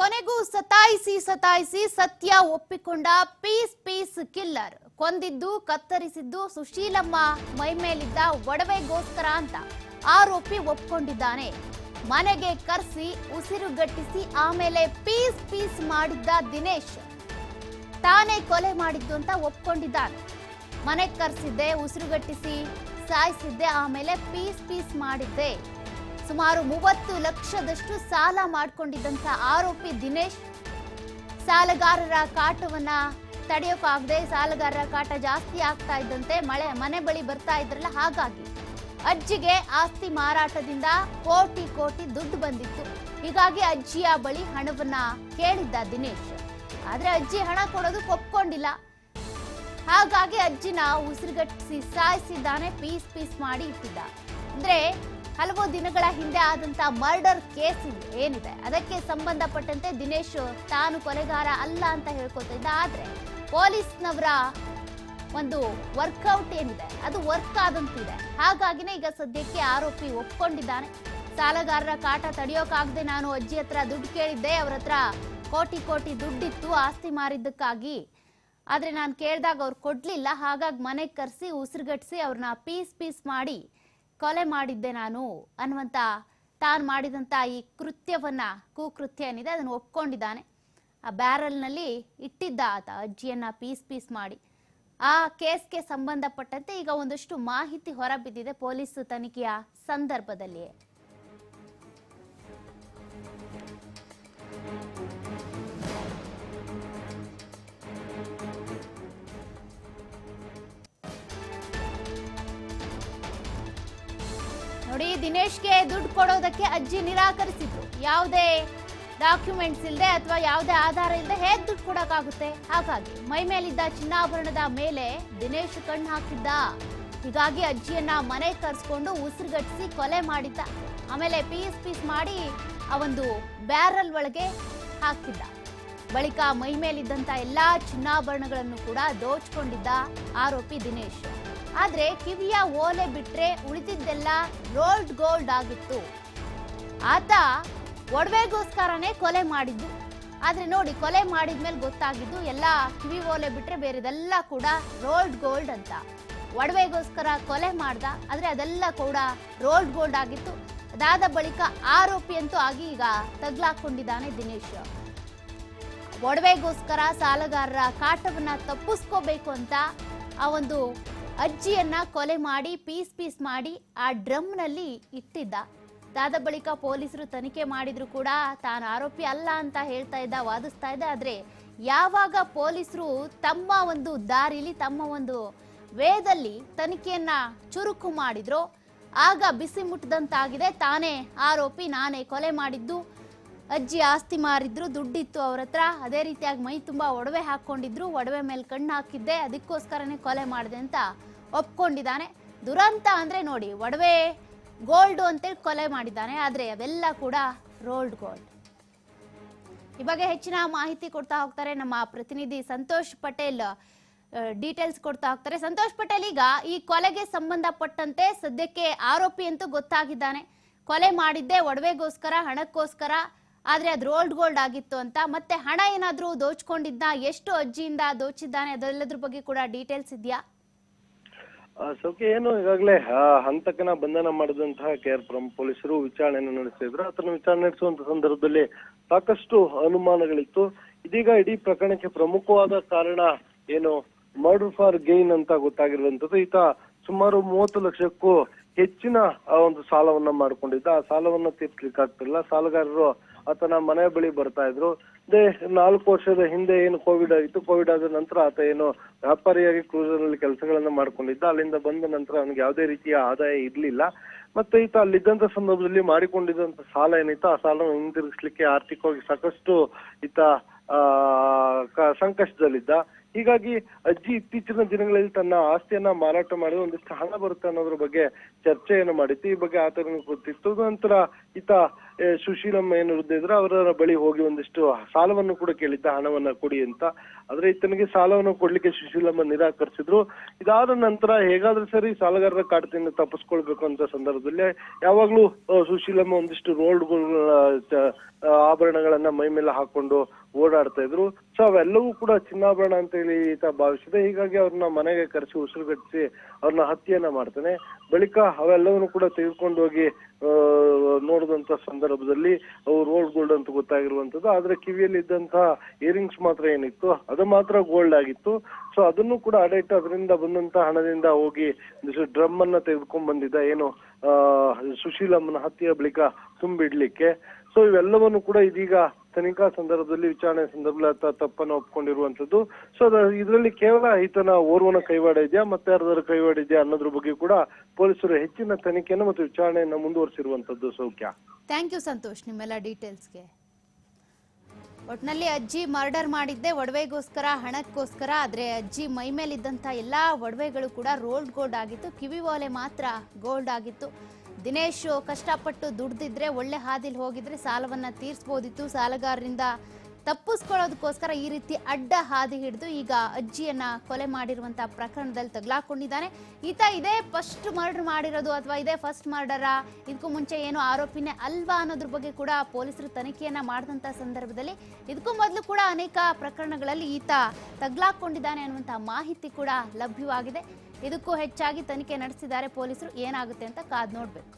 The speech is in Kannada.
ಕೊನೆಗೂ ಸತಾಯಿಸಿ ಸತಾಯಿಸಿ ಸತ್ಯ ಒಪ್ಪಿಕೊಂಡ ಪೀಸ್ ಪೀಸ್ ಕಿಲ್ಲರ್. ಕೊಂದಿದ್ದು, ಕತ್ತರಿಸಿದ್ದು ಸುಶೀಲಮ್ಮ ಮೈ ಮೇಲಿದ್ದ ಒಡವೆಗೋಸ್ಕರ ಅಂತ ಆರೋಪಿ ಒಪ್ಕೊಂಡಿದ್ದಾನೆ. ಮನೆಗೆ ಕರೆಸಿ ಉಸಿರುಗಟ್ಟಿಸಿ ಆಮೇಲೆ ಪೀಸ್ ಪೀಸ್ ಮಾಡಿದ್ದ ದಿನೇಶ್. ತಾನೇ ಕೊಲೆ ಮಾಡಿದ್ದು ಅಂತ ಒಪ್ಕೊಂಡಿದ್ದಾನೆ. ಮನೆಗೆ ಕರೆಸಿದ್ದೆ ಉಸಿರುಗಟ್ಟಿಸಿ ಸಾಯಿಸಿದ್ದೆ, ಆಮೇಲೆ ಪೀಸ್ ಪೀಸ್ ಮಾಡಿದ್ದೆ. ಸುಮಾರು ಮೂವತ್ತು ಲಕ್ಷದಷ್ಟು ಸಾಲ ಮಾಡಿಕೊಂಡಿದ್ದಂಥ ಆರೋಪಿ ದಿನೇಶ್, ಸಾಲಗಾರರ ಕಾಟವನ್ನ ತಡೆಯೋಕ್ಕಾಗದೆ ಸಾಲಗಾರರ ಕಾಟ ಜಾಸ್ತಿ ಆಗ್ತಾ ಇದ್ದಂತೆ ಮಳೆ, ಮನೆ ಬಳಿ ಬರ್ತಾ ಇದ್ರಲ್ಲ, ಹಾಗಾಗಿ ಅಜ್ಜಿಗೆ ಆಸ್ತಿ ಮಾರಾಟದಿಂದ ಕೋಟಿ ಕೋಟಿ ದುಡ್ಡು ಬಂದಿತ್ತು. ಹೀಗಾಗಿ ಅಜ್ಜಿಯ ಬಳಿ ಹಣವನ್ನ ಕೇಳಿದ್ದ ದಿನೇಶ್. ಆದ್ರೆ ಅಜ್ಜಿ ಹಣ ಕೊಡೋದು ಒಪ್ಕೊಂಡಿಲ್ಲ. ಹಾಗಾಗಿ ಅಜ್ಜಿನ ಉಸಿರುಗಟ್ಟಿಸಿ ಸಾಯಿಸಿದ್ದಾನೆ, ಪೀಸ್ ಪೀಸ್ ಮಾಡಿ ಇಟ್ಟಿದ್ದ. ಅಂದ್ರೆ ಹಲವು ದಿನಗಳ ಹಿಂದೆ ಆದಂತಹ ಮರ್ಡರ್ ಕೇಸ್ ಏನಿದೆ? ಅದಕ್ಕೆ ಸಂಬಂಧಪಟ್ಟಂತೆ ದಿನೇಶ್ ತಾನು ಕೊಲೆಗಾರ ಅಲ್ಲ ಅಂತ ಹೇಳ್ಕೊತಿದ್ದ. ಆದ್ರೆ ಪೊಲೀಸ್ನವರ ಒಂದು ವರ್ಕೌಟ್ ಏನಿದೆ? ಅದು ವರ್ಕ್ ಆದಂತಿದೆ. ಹಾಗಾಗಿನೇ ಈಗ ಸದ್ಯಕ್ಕೆ ಆರೋಪಿ ಒಪ್ಕೊಂಡಿದ್ದಾನೆ. ಸಾಲಗಾರರ ಕಾಟ ತಡೆಯೋಕಾಗದೆ ನಾನು ಅಜ್ಜಿ ಹತ್ರ ದುಡ್ಡು ಕೇಳಿದ್ದೆ. ಅವ್ರ ಹತ್ರ ಕೋಟಿ ಕೋಟಿ ದುಡ್ಡಿತ್ತು, ಆಸ್ತಿ ಮಾರಿದ್ದಕ್ಕಾಗಿ. ಆದರೆ ನಾನು ಕೇಳಿದಾಗ ಅವ್ರು ಕೊಡ್ಲಿಲ್ಲ. ಹಾಗಾಗಿ ಮನೆಗೆ ಕರೆಸಿ ಉಸಿರುಗಟ್ಟಿಸಿ ಅವ್ರನ್ನ ಪೀಸ್ ಪೀಸ್ ಮಾಡಿ ಕೊಲೆ ಮಾಡಿದ್ದೆ ನಾನು ಅನ್ನುವಂತ ತಾನು ಮಾಡಿದಂತ ಈ ಕೃತ್ಯವನ್ನ ಕುಕೃತ್ಯ ಏನಿದೆ ಅದನ್ನು ಒಪ್ಕೊಂಡಿದ್ದಾನೆ. ಆ ಬ್ಯಾರಲ್ನಲ್ಲಿ ಇಟ್ಟಿದ್ದ ಆತ ಅಜ್ಜಿಯನ್ನ ಪೀಸ್ ಪೀಸ್ ಮಾಡಿ. ಆ ಕೇಸ್ಗೆ ಸಂಬಂಧಪಟ್ಟಂತೆ ಈಗ ಒಂದಷ್ಟು ಮಾಹಿತಿ ಹೊರಬಿದ್ದಿದೆ ಪೊಲೀಸ್ ತನಿಖೆಯ ಸಂದರ್ಭದಲ್ಲಿ ನೋಡಿ ದಿನೇಶ್ಗೆ ದುಡ್ಡು ಕೊಡೋದಕ್ಕೆ ಅಜ್ಜಿ ನಿರಾಕರಿಸಿದ್ರು. ಯಾವುದೇ ಡಾಕ್ಯುಮೆಂಟ್ಸ್ ಇಲ್ಲದೆ ಅಥವಾ ಯಾವುದೇ ಆಧಾರ ಇಲ್ಲದೆ ಹೇಗೆ ದುಡ್ಡು ಕೊಡೋಕ್ಕಾಗುತ್ತೆ? ಹಾಗಾಗಿ ಮೈ ಮೇಲಿದ್ದ ಚಿನ್ನಾಭರಣದ ಮೇಲೆ ದಿನೇಶ್ ಕಣ್ಣು ಹಾಕಿದ್ದ. ಹೀಗಾಗಿ ಅಜ್ಜಿಯನ್ನ ಮನೆಗೆ ಕರೆಸ್ಕೊಂಡು ಉಸಿರುಗಟ್ಟಿಸಿ ಕೊಲೆ ಮಾಡಿದ್ದ. ಆಮೇಲೆ ಪೀಸ್ ಪೀಸ್ ಮಾಡಿ ಆ ಒಂದು ಬ್ಯಾರಲ್ ಒಳಗೆ ಹಾಕಿದ್ದ. ಬಳಿಕ ಮೈ ಮೇಲಿದ್ದಂಥ ಎಲ್ಲ ಚಿನ್ನಾಭರಣಗಳನ್ನು ಕೂಡ ದೋಚ್ಕೊಂಡಿದ್ದ ಆರೋಪಿ ದಿನೇಶ್. ಆದ್ರೆ ಕಿವಿಯ ಓಲೆ ಬಿಟ್ರೆ ಉಳಿದಿದ್ದೆಲ್ಲ ರೋಲ್ಡ್ ಗೋಲ್ಡ್ ಆಗಿತ್ತು. ಆತ ಒಡವೆಗೋಸ್ಕರನೇ ಕೊಲೆ ಮಾಡಿದ್ದು. ಆದರೆ ನೋಡಿ, ಕೊಲೆ ಮಾಡಿದ್ಮೇಲೆ ಗೊತ್ತಾಗಿದ್ದು ಎಲ್ಲ ಕಿವಿ ಓಲೆ ಬಿಟ್ರೆ ಬೇರೆದೆಲ್ಲ ಕೂಡ ರೋಲ್ಡ್ ಗೋಲ್ಡ್ ಅಂತ. ಒಡವೆಗೋಸ್ಕರ ಕೊಲೆ ಮಾಡ್ದ, ಆದರೆ ಅದೆಲ್ಲ ಕೂಡ ರೋಲ್ಡ್ ಗೋಲ್ಡ್ ಆಗಿತ್ತು. ಅದಾದ ಬಳಿಕ ಆರೋಪಿ ಅಂತೂ ಆಗಿ ಈಗ ತಗ್ಲಾಕೊಂಡಿದ್ದಾನೆ ದಿನೇಶ್. ಒಡವೆಗೋಸ್ಕರ ಸಾಲಗಾರರ ಕಾಟವನ್ನ ತಪ್ಪಿಸ್ಕೋಬೇಕು ಅಂತ ಆ ಒಂದು ಅಜ್ಜಿಯನ್ನ ಕೊಲೆ ಮಾಡಿ, ಪೀಸ್ ಪೀಸ್ ಮಾಡಿ ಆ ಡ್ರಮ್ನಲ್ಲಿ ಇಟ್ಟಿದ್ದ. ಅದಾದ ಬಳಿಕ ಪೊಲೀಸರು ತನಿಖೆ ಮಾಡಿದ್ರು ಕೂಡ ತಾನು ಆರೋಪಿ ಅಲ್ಲ ಅಂತ ಹೇಳ್ತಾ ಇದ್ದ, ವಾದಿಸ್ತಾ ಇದ್ದ. ಆದ್ರೆ ಯಾವಾಗ ಪೊಲೀಸರು ತಮ್ಮ ಒಂದು ದಾರಿಲಿ, ತಮ್ಮ ಒಂದು ವೇದಲ್ಲಿ ತನಿಖೆಯನ್ನ ಚುರುಕು ಮಾಡಿದ್ರು, ಆಗ ಬಿಸಿ ಮುಟ್ಟದಂತಾಗಿದೆ ತಾನೇ ಆರೋಪಿ, ನಾನೇ ಕೊಲೆ ಮಾಡಿದ್ದು. ಅಜ್ಜಿ ಆಸ್ತಿ ಮಾರಿದ್ರು, ದುಡ್ಡಿತ್ತು ಅವ್ರ ಹತ್ರ. ಅದೇ ರೀತಿಯಾಗಿ ಮೈ ತುಂಬಾ ಒಡವೆ ಹಾಕೊಂಡಿದ್ರು ಒಡವೆ ಮೇಲೆ ಕಣ್ಣು ಹಾಕಿದ್ದೆ, ಅದಕ್ಕೋಸ್ಕರನೇ ಕೊಲೆ ಮಾಡಿದೆ ಅಂತ ಒಪ್ಕೊಂಡಿದ್ದಾನೆ. ದುರಂತ ಅಂದ್ರೆ ನೋಡಿ, ಒಡವೆ ಗೋಲ್ಡ್ ಅಂತೇಳಿ ಕೊಲೆ ಮಾಡಿದ್ದಾನೆ, ಆದ್ರೆ ಅವೆಲ್ಲ ಕೂಡ ರೋಲ್ಡ್ ಗೋಲ್ಡ್. ಈ ಬಗ್ಗೆ ಹೆಚ್ಚಿನ ಮಾಹಿತಿ ಕೊಡ್ತಾ ಹೋಗ್ತಾರೆ ನಮ್ಮ ಪ್ರತಿನಿಧಿ ಸಂತೋಷ್ ಪಟೇಲ್. ಡೀಟೇಲ್ಸ್ ಕೊಡ್ತಾ ಹೋಗ್ತಾರೆ. ಸಂತೋಷ್ ಪಟೇಲ್ ಈಗ ಈ ಕೊಲೆಗೆ ಸಂಬಂಧಪಟ್ಟಂತೆ ಸದ್ಯಕ್ಕೆ ಆರೋಪಿ ಅಂತೂ ಗೊತ್ತಾಗಿದ್ದಾನೆ. ಕೊಲೆ ಮಾಡಿದ್ದೆ ಒಡವೆಗೋಸ್ಕರ, ಹಣಕ್ಕೋಸ್ಕರ ಆದ್ರೆ ಅದು ರೋಲ್ಡ್ ಗೋಲ್ಡ್ ಆಗಿತ್ತು ಅಂತ. ಮತ್ತೆ ಹಣ ಏನಾದರೂ ದೋಚ್ಕೊಂಡಿದ್ದ ಎಷ್ಟು ಅಜ್ಜಿಯಿಂದ ದೋಚಿದ್ದಾನೆ? ಅದೆಲ್ಲದ್ರ ಬಗ್ಗೆ ಕೂಡ ಡೀಟೇಲ್ಸ್ ಇದೆಯಾ? ಸೌಖ್ಯ, ಏನು ಈಗಾಗಲೇ ಹಂತಕನ ಬಂಧನ ಮಾಡಿದಂತಹ ಕೆ ಆರ್ ಪುರಂ ಪೊಲೀಸರು ವಿಚಾರಣೆಯನ್ನು ನಡೆಸಿದ್ರು. ಆತನ ವಿಚಾರಣೆ ನಡೆಸುವಂತ ಸಂದರ್ಭದಲ್ಲಿ ಸಾಕಷ್ಟು ಅನುಮಾನಗಳಿತ್ತು. ಇದೀಗ ಇಡೀ ಪ್ರಕರಣಕ್ಕೆ ಪ್ರಮುಖವಾದ ಕಾರಣ ಏನು? ಮರ್ಡರ್ ಫಾರ್ ಗೈನ್ ಅಂತ ಗೊತ್ತಾಗಿರುವಂತದ್ದು ಈತ ಸುಮಾರು ಮೂವತ್ತು ಲಕ್ಷಕ್ಕೂ ಹೆಚ್ಚಿನ ಒಂದು ಸಾಲವನ್ನ ಮಾಡಿಕೊಂಡಿದ್ದ. ಆ ಸಾಲವನ್ನ ತೀರ್ಸ್ಲಿಕ್ಕಾಗ್ತಿಲ್ಲ ಸಾಲಗಾರರು ಆತನ ಮನೆ ಬಳಿ ಬರ್ತಾ ಇದ್ರು. ಅದೇ ನಾಲ್ಕು ವರ್ಷದ ಹಿಂದೆ ಏನು ಕೋವಿಡ್ ಆಗಿತ್ತು ಕೋವಿಡ್ ಆದ ನಂತರ ಆತ ಏನು ವ್ಯಾಪಾರಿಯಾಗಿ ಕ್ರೂಸರ್ನಲ್ಲಿ ಕೆಲಸಗಳನ್ನ ಮಾಡ್ಕೊಂಡಿದ್ದ. ಅಲ್ಲಿಂದ ಬಂದ ನಂತರ ಅವನಿಗೆ ಯಾವುದೇ ರೀತಿಯ ಆದಾಯ ಇರ್ಲಿಲ್ಲ. ಮತ್ತೆ ಈತ ಅಲ್ಲಿದ್ದಂತ ಸಂದರ್ಭದಲ್ಲಿ ಮಾಡಿಕೊಂಡಿದ್ದಂತ ಸಾಲ ಏನಿತ್ತು, ಆ ಸಾಲವನ್ನು ಹಿಂದಿರುಗಿಸ್ಲಿಕ್ಕೆ ಆರ್ಥಿಕವಾಗಿ ಸಾಕಷ್ಟು ಈತ, ಆ ಸಂಕಷ್ಟದಲ್ಲಿದ್ದ. ಹೀಗಾಗಿ ಅಜ್ಜಿ ಇತ್ತೀಚಿನ ದಿನಗಳಲ್ಲಿ ತನ್ನ ಆಸ್ತಿಯನ್ನ ಮಾರಾಟ ಮಾಡಿ ಒಂದಿಷ್ಟು ಹಣ ಬರುತ್ತೆ ಅನ್ನೋದ್ರ ಬಗ್ಗೆ ಚರ್ಚೆಯನ್ನು ಮಾಡಿತ್ತು. ಈ ಬಗ್ಗೆ ಆತನಿಗೆ ಗೊತ್ತಿತ್ತು. ನಂತರ ಈತ ಸುಶೀಲಮ್ಮ ಏನು ವೃದ್ಧ ಅವರ ಬಳಿ ಹೋಗಿ ಒಂದಿಷ್ಟು ಸಾಲವನ್ನು ಕೂಡ ಕೇಳಿದ್ದ, ಹಣವನ್ನ ಕೊಡಿ ಅಂತ. ಆದ್ರೆ ಈತನಿಗೆ ಸಾಲವನ್ನು ಕೊಡ್ಲಿಕ್ಕೆ ಸುಶೀಲಮ್ಮ ನಿರಾಕರಿಸಿದ್ರು. ಇದಾದ ನಂತರ ಹೇಗಾದ್ರೂ ಸರಿ ಸಾಲಗಾರರ ಕಾಟದಿಂದ ತಪ್ಪಿಸ್ಕೊಳ್ಬೇಕು ಅಂತ ಸಂದರ್ಭದಲ್ಲಿ ಯಾವಾಗ್ಲೂ ಸುಶೀಲಮ್ಮ ಒಂದಿಷ್ಟು ರೋಲ್ಡ್ ಆಭರಣಗಳನ್ನ ಮೈ ಮೇಲೆ ಹಾಕೊಂಡು ಓಡಾಡ್ತಾ ಇದ್ರು. ಸೊ ಅವೆಲ್ಲವೂ ಕೂಡ ಚಿನ್ನಾಭರಣ ಅಂತ ಹೇಳಿ ಈತ ಭಾವಿಸಿದೆ. ಹೀಗಾಗಿ ಅವ್ರನ್ನ ಮನೆಗೆ ಕರೆಸಿ, ಉಸಿರುಗಟ್ಟಿಸಿ ಅವ್ರನ್ನ ಹತ್ಯೆಯನ್ನ ಮಾಡ್ತಾನೆ. ಬಳಿಕ ಅವೆಲ್ಲವನ್ನು ಕೂಡ ತೆಗೆದುಕೊಂಡು ಹೋಗಿ ಆ, ನೋಡಿದಂತ ಸಂದರ್ಭದಲ್ಲಿ ಅವು ರೋಲ್ಡ್ ಗೋಲ್ಡ್ ಅಂತ ಗೊತ್ತಾಗಿರುವಂತದ್ದು. ಆದ್ರೆ ಕಿವಿಯಲ್ಲಿ ಇದ್ದಂತಹ ಇಯರಿಂಗ್ಸ್ ಮಾತ್ರ ಏನಿತ್ತು? ಅದು ಮಾತ್ರ ಗೋಲ್ಡ್ ಆಗಿತ್ತು. ಸೊ ಅದನ್ನು ಕೂಡ ಅಡೈಟ್ ಅದರಿಂದ ಬಂದಂತ ಹಣದಿಂದ ಹೋಗಿ ಡ್ರಮ್ ಅನ್ನ ತೆಗೆದುಕೊಂಡ್ ಬಂದಿದ್ದ ಏನು ಸುಶೀಲಮ್ಮನ ಹತ್ಯೆಯ ಬಳಿಕ ತುಂಬಿಡ್ಲಿಕ್ಕೆ. ಸೊ ಇವೆಲ್ಲವನ್ನು ಕೂಡ ಇದೀಗ ತನಿಖಾ ಸಂದರ್ಭದಲ್ಲಿ ವಿಚಾರಣೆ ಸಂದರ್ಭದಲ್ಲಿ ತಪ್ಪನ್ನು ಒಪ್ಕೊಂಡಿರುವಂತದ್ದು. ಸೊ ಇದರಲ್ಲಿ ಕೇವಲ ಈತನ ಓರ್ವನ ಕೈವಾಡ ಇದೆಯಾ, ಮತ್ತೆ ಯಾರ್ದಾರು ಕೈವಾಡ ಇದೆಯಾ ಅನ್ನೋದ್ರ ಬಗ್ಗೆ ಕೂಡ ಪೊಲೀಸರು ಹೆಚ್ಚಿನ ತನಿಖೆಯನ್ನು ಮತ್ತು ವಿಚಾರಣೆಯನ್ನು ಮುಂದುವರಿಸಿರುವಂತದ್ದು ಸೌಖ್ಯ. ಥ್ಯಾಂಕ್ ಯು ಸಂತೋಷ್ ನಿಮ್ಮೆಲ್ಲ ಡೀಟೇಲ್ಸ್ಗೆ ಒಟ್ನಲ್ಲಿ ಅಜ್ಜಿ ಮರ್ಡರ್ ಮಾಡಿದ್ದೆ, ಒಡವೆಗೋಸ್ಕರ, ಹಣಕ್ಕೋಸ್ಕರ, ಆದ್ರೆ ಅಜ್ಜಿ ಮೈ ಮೇಲಿದ್ದಂಥ ಎಲ್ಲ ಒಡವೆಗಳು ಕೂಡ ರೋಲ್ಡ್ ಗೋಲ್ಡ್ ಆಗಿತ್ತು. ಕಿವಿ ಓಲೆ ಮಾತ್ರ ಗೋಲ್ಡ್ ಆಗಿತ್ತು. ದಿನೇಶ್ ಕಷ್ಟಪಟ್ಟು ದುಡ್ದಿದ್ರೆ ಒಳ್ಳೆ ಹಾದಿಲಿ ಹೋಗಿದ್ರೆ ಸಾಲವನ್ನ ತೀರಿಸ್ಬೋದಿತ್ತು. ಸಾಲಗಾರರಿಂದ ತಪ್ಪಿಸ್ಕೊಳ್ಳೋದಕ್ಕೋಸ್ಕರ ಈ ರೀತಿ ಅಡ್ಡ ಹಾದಿ ಹಿಡಿದು ಈಗ ಅಜ್ಜಿಯನ್ನ ಕೊಲೆ ಮಾಡಿರುವಂತಹ ಪ್ರಕರಣದಲ್ಲಿ ತಗ್ಲಾಕೊಂಡಿದ್ದಾನೆ. ಈತ ಇದೇ ಫಸ್ಟ್ ಮರ್ಡರ್ ಮಾಡಿರೋದು ಅಥವಾ ಇದೇ ಫಸ್ಟ್ ಮರ್ಡರ ಇದಕ್ಕೂ ಮುಂಚೆ ಏನು ಆರೋಪಿನೇ ಅಲ್ವಾ ಅನ್ನೋದ್ರ ಬಗ್ಗೆ ಕೂಡ ಪೊಲೀಸರು ತನಿಖೆಯನ್ನ ಮಾಡಿದಂಥ ಸಂದರ್ಭದಲ್ಲಿ ಇದಕ್ಕೂ ಮೊದಲು ಕೂಡ ಅನೇಕ ಪ್ರಕರಣಗಳಲ್ಲಿ ಈತ ತಗ್ಲಾಕೊಂಡಿದ್ದಾನೆ ಅನ್ನುವಂತಹ ಮಾಹಿತಿ ಕೂಡ ಲಭ್ಯವಾಗಿದೆ. ಇದಕ್ಕೂ ಹೆಚ್ಚಾಗಿ ತನಿಖೆ ನಡೆಸಿದ್ದಾರೆ ಪೊಲೀಸರು. ಏನಾಗುತ್ತೆ ಅಂತ ಕಾದ್ ನೋಡ್ಬೇಕು.